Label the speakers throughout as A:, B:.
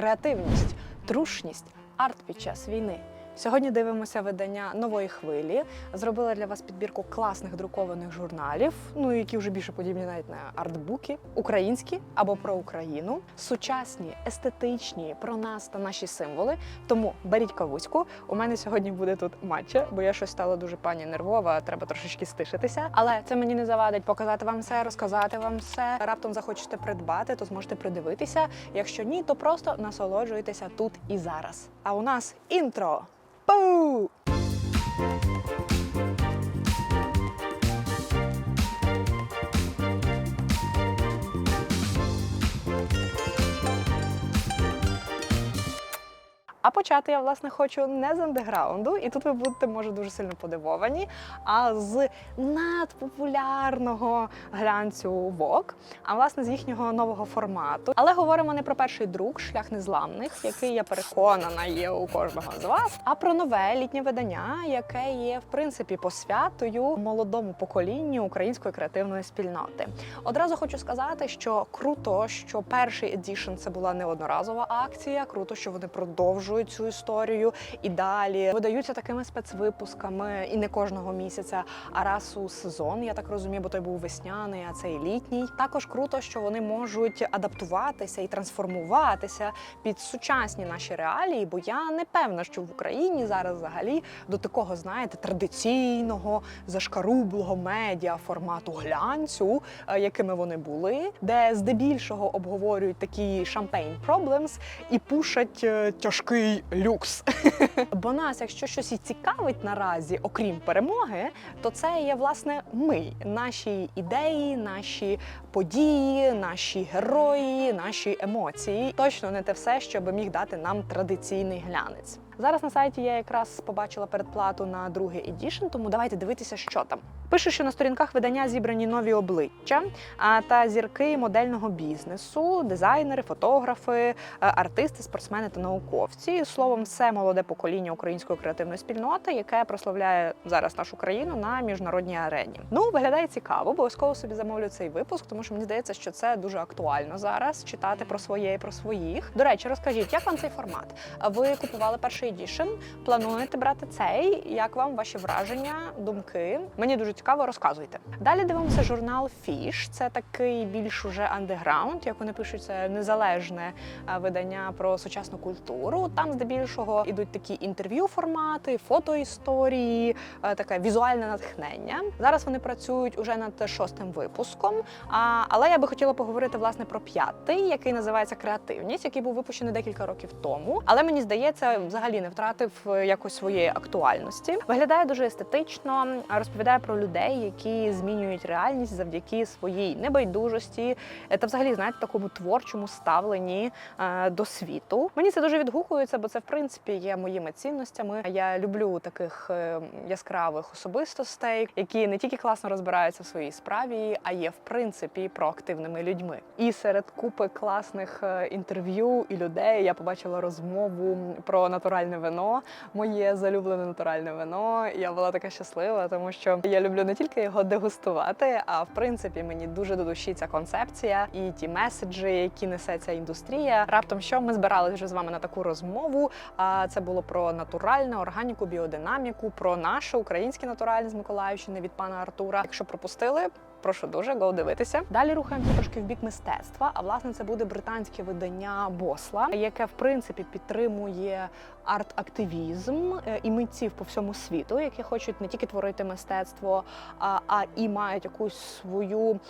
A: креативність, трушність, арт під час війни. Сьогодні дивимося видання нової хвилі. Зробила для вас підбірку класних друкованих журналів, ну які вже більше подібні навіть на артбуки, українські або про Україну, сучасні, естетичні, про нас та наші символи. Тому беріть кавуську. У мене сьогодні буде тут матча, бо я щось стала дуже пані нервова, треба трошечки стишитися. Але це мені не завадить показати вам все, розказати вам все. Раптом захочете придбати, то зможете придивитися. Якщо ні, то просто насолоджуйтеся тут і зараз. А у нас інтро. Boo! А почати я власне хочу не з андеграунду, і тут ви будете може дуже сильно подивовані, а з надпопулярного глянцю Vogue, а власне з їхнього нового формату. Але говоримо не про перший друк шлях незламних, який я переконана є у кожного з вас, а про нове літнє видання, яке є в принципі посвятою молодому поколінню української креативної спільноти. Одразу хочу сказати, що круто, що перший едішн це була не одноразова акція. Круто, що вони продовжують цю історію і далі видаються такими спецвипусками, і не кожного місяця, а раз у сезон. Я так розумію, бо той був весняний, а цей літній. Також круто, що вони можуть адаптуватися і трансформуватися під сучасні наші реалії. Бо я не певна, що в Україні зараз взагалі до такого, знаєте, традиційного зашкарублого медіа формату глянцю, е, якими вони були, де здебільшого обговорюють такі шампейн проблемс і пушать е, тяжкий люкс. Бо нас, якщо щось і цікавить наразі, окрім перемоги, то це є власне ми, наші ідеї, наші події, наші герої, наші емоції. Точно не те все, що би міг дати нам традиційний глянець. Зараз на сайті я якраз побачила передплату на другий едішн, тому давайте дивитися, що там. Пише, що на сторінках видання зібрані нові обличчя а, та зірки модельного бізнесу, дизайнери, фотографи, е, артисти, спортсмени та науковці. Словом, все молоде покоління української креативної спільноти, яке прославляє зараз нашу країну на міжнародній арені. Ну виглядає цікаво, обов'язково собі замовлю цей випуск, тому що мені здається, що це дуже актуально зараз читати про своє і про своїх. До речі, розкажіть, як вам цей формат? Ви купували перший едішн? Плануєте брати цей? Як вам ваші враження, думки? Мені дуже цікаво, розказуйте. Далі дивимося журнал Фіш. Це такий більш уже андеграунд, як вони пишуть, це незалежне е, видання про сучасну культуру. Там здебільшого ідуть такі інтерв'ю формати, фотоісторії, е, таке візуальне натхнення. Зараз вони працюють уже над шостим випуском. Але я би хотіла поговорити власне про п'ятий, який називається Креативність, який був випущений декілька років тому. Але мені здається, взагалі не втратив е, якось своєї актуальності. Виглядає дуже естетично, розповідає про людей, які змінюють реальність завдяки своїй небайдужості е, та, взагалі, знаєте, такому творчому ставленні е, до світу. Мені це дуже відгукується, бо це в принципі є моїми цінностями. Я люблю таких яскравих особистостей, які не тільки класно розбираються в своїй справі, а є в принципі проактивними людьми. І серед купи класних інтерв'ю і людей я побачила розмову про натуральне вино, моє залюблене натуральне вино. Я була така щаслива, тому що я люблю не тільки його дегустувати, а в принципі мені дуже до душі ця концепція і ті меседжі, які несе ця індустрія. Раптом що ми збиралися вже з вами на таку розмову. А це було про натуральне, органіку, біодинаміку, про наше українське натуральне з Миколаївщини від пана Артура. Якщо пропустили. Прошу дуже го дивитися. Далі рухаємося трошки в бік мистецтва. А власне це буде британське видання Босла, яке в принципі підтримує арт-активізм е, і митців по всьому світу, які хочуть не тільки творити мистецтво, а, і мають якусь свою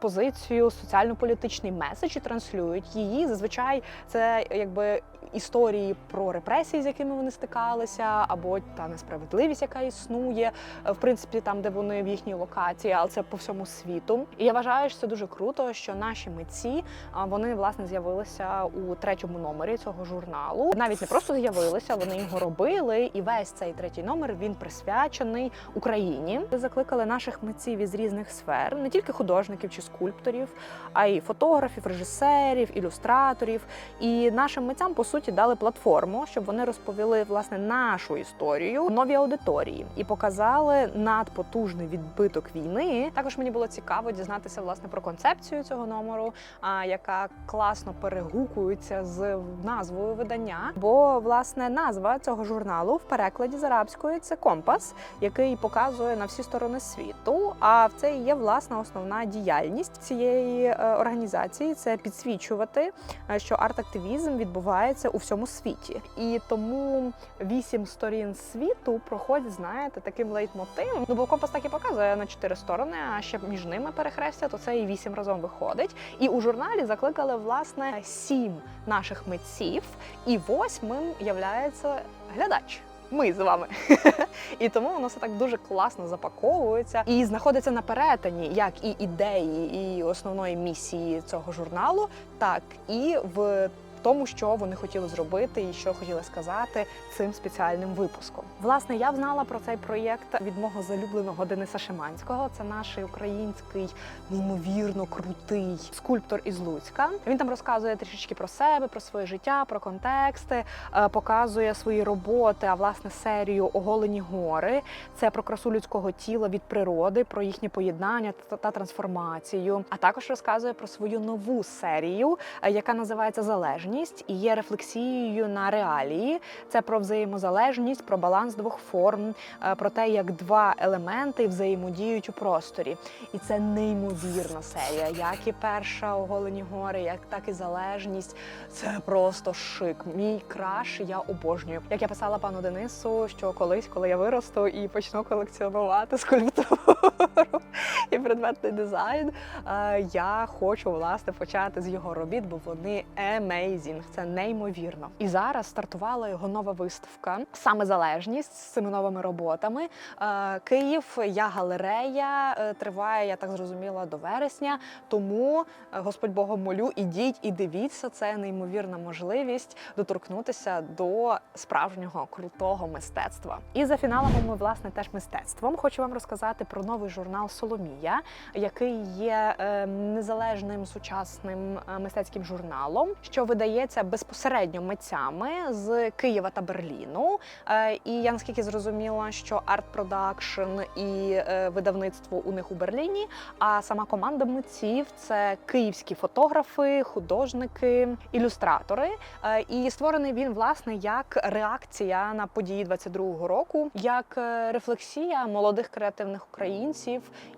A: позицію, соціально-політичний меседж і транслюють її. Зазвичай це якби історії про репресії, з якими вони стикалися, або та несправедливість, яка існує, е, в принципі, там, де вони в їхній локації, але це по всьому світу. І я вважаю, що це дуже круто, що наші митці вони власне з'явилися у третьому номері цього журналу. Навіть не просто з'явилися, вони його робили. І весь цей третій номер він присвячений Україні. Закликали наших митців із різних сфер, не тільки художників чи скульпторів, а й фотографів, режисерів, ілюстраторів. І нашим митцям по суті дали платформу, щоб вони розповіли власне нашу історію новій аудиторії і показали надпотужний відбиток війни. Також мені було цікаво дізнатися власне про концепцію цього номеру, а яка класно перегукується з назвою видання. Бо власне назва цього журналу в перекладі з арабської це компас, який показує на всі сторони світу. А це і є власна основна діяльність цієї е, організації це підсвічувати, е, що арт-активізм відбувається у всьому світі, і тому вісім сторін світу проходять, знаєте, таким лейтмотивом. Ну бо компас так і показує на чотири сторони, а ще між ними перехрестя, то це і вісім разом виходить. І у журналі закликали власне сім наших митців, і восьмим являється глядач. Ми з вами. і тому воно все так дуже класно запаковується і знаходиться на перетині як і ідеї, і основної місії цього журналу, так і в тому, що вони хотіли зробити і що хотіли сказати цим спеціальним випуском. Власне, я знала про цей проєкт від мого залюбленого Дениса Шиманського. Це наш український неймовірно крутий скульптор із Луцька. Він там розказує трішечки про себе, про своє життя, про контексти, е, показує свої роботи. А власне серію Оголені гори. Це про красу людського тіла від природи, про їхнє поєднання та, трансформацію. А також розказує про свою нову серію, е, яка називається Залежність і є рефлексією на реалії. Це про взаємозалежність, про баланс двох форм, е, про те, як два елементи взаємодіють у просторі. І це неймовірна серія, як і перша оголені гори, як так і залежність. Це просто шик. Мій краш я обожнюю. Як я писала пану Денису, що колись, коли я виросту і почну колекціонувати скульптуру і предметний дизайн, е, я хочу власне почати з його робіт, бо вони amazing, це неймовірно. І зараз стартувала його нова виставка, саме залежність з цими новими роботами. Е, Київ, я галерея е, триває, я так зрозуміла, до вересня. Тому Господь Богом молю, ідіть і дивіться. Це неймовірна можливість доторкнутися до справжнього крутого мистецтва. І за фіналами ми власне теж мистецтвом. Хочу вам розказати про новий журнал Соломія, який є е, незалежним сучасним е, мистецьким журналом, що видається безпосередньо митцями з Києва та Берліну. Е, І я наскільки зрозуміла, що арт-продакшн і видавництво у них у Берліні. А сама команда митців це київські фотографи, художники, ілюстратори. І створений він власне як реакція на події 22-го року, як рефлексія молодих креативних українців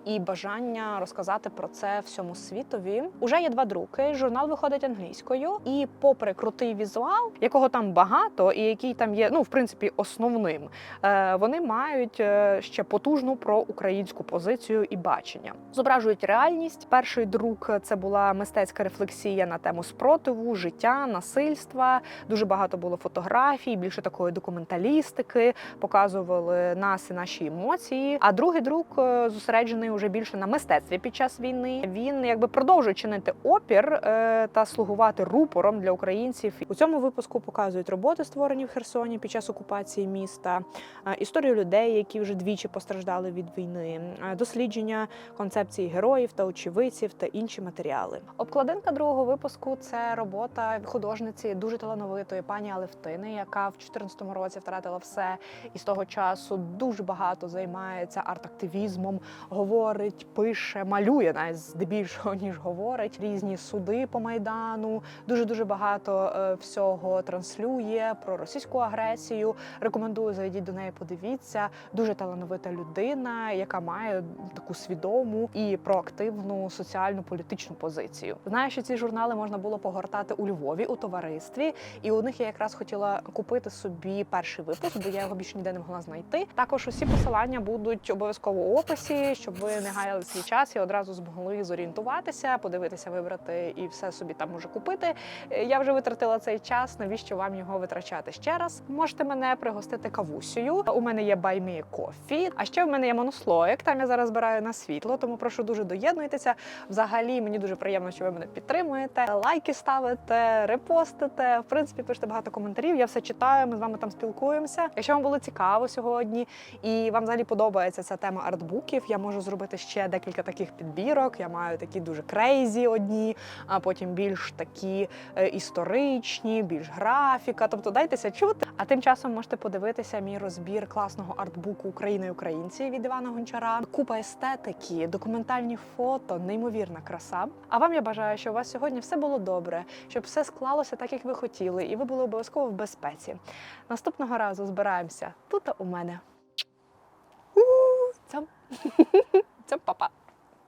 A: і бажання розказати про це всьому світові. Уже є два друки. Журнал виходить англійською, і попри крутий візуал, якого там багато, і який там є, ну в принципі, основним, е, вони мають е, ще потужну проукраїнську позицію і бачення. Зображують реальність. Перший друк це була мистецька рефлексія на тему спротиву, життя, насильства. Дуже багато було фотографій, більше такої документалістики, показували нас і наші емоції. А другий друк е, зосереджений уже більше на мистецтві під час війни. Він якби продовжує чинити опір е, та слугувати рупором для українців. У цьому випуску показують роботи, створені в Херсоні під час окупації міста, е, історію людей, які вже двічі постраждали від війни, е, дослідження концепції героїв та очевидців та інші матеріали. Обкладинка другого випуску це робота художниці дуже талановитої пані Алевтини, яка в 2014 році втратила все і з того часу дуже багато займається арт-активізмом, говорить, пише, малює навіть здебільшого ніж говорить. Різні суди по майдану. Дуже дуже багато е, всього транслює про російську агресію. Рекомендую зайдіть до неї, подивіться. Дуже талановита людина, яка має таку свідому і проактивну соціальну політичну позицію. Знаю, що ці журнали можна було погортати у Львові у товаристві, і у них я якраз хотіла купити собі перший випуск, бо я його більше ніде не могла знайти. Також усі посилання будуть обов'язково у описі, щоб ви не гаяли свій час і одразу змогли зорієнтуватися, подивитися, вибрати і все собі там уже купити. Е, Я вже витратила цей час. Навіщо вам його витрачати ще раз? Можете мене пригостити кавусею. У мене є баймі кофі. А ще в мене є монослоїк. Там я зараз збираю на світло, тому прошу дуже доєднуйтеся. Взагалі мені дуже приємно, що ви мене підтримуєте. Лайки ставите, репостите. В принципі, пишете багато коментарів. Я все читаю. Ми з вами там спілкуємося. Якщо вам було цікаво сьогодні і вам взагалі подобається ця тема артбуків, я можу зробити ще декілька таких підбірок. Я маю такі дуже крейзі одні, а потім більш такі е, історичні, більш графіка. Тобто дайтеся чути. А тим часом можете подивитися мій розбір класного артбуку Україна і українці від Івана Гончара. Купа естетики, документальні фото, неймовірна краса. А вам я бажаю, щоб у вас сьогодні все було добре, щоб все склалося так, як ви хотіли, і ви були обов'язково в безпеці. Наступного разу збираємося тут у мене. Цьом. Цьом, папа.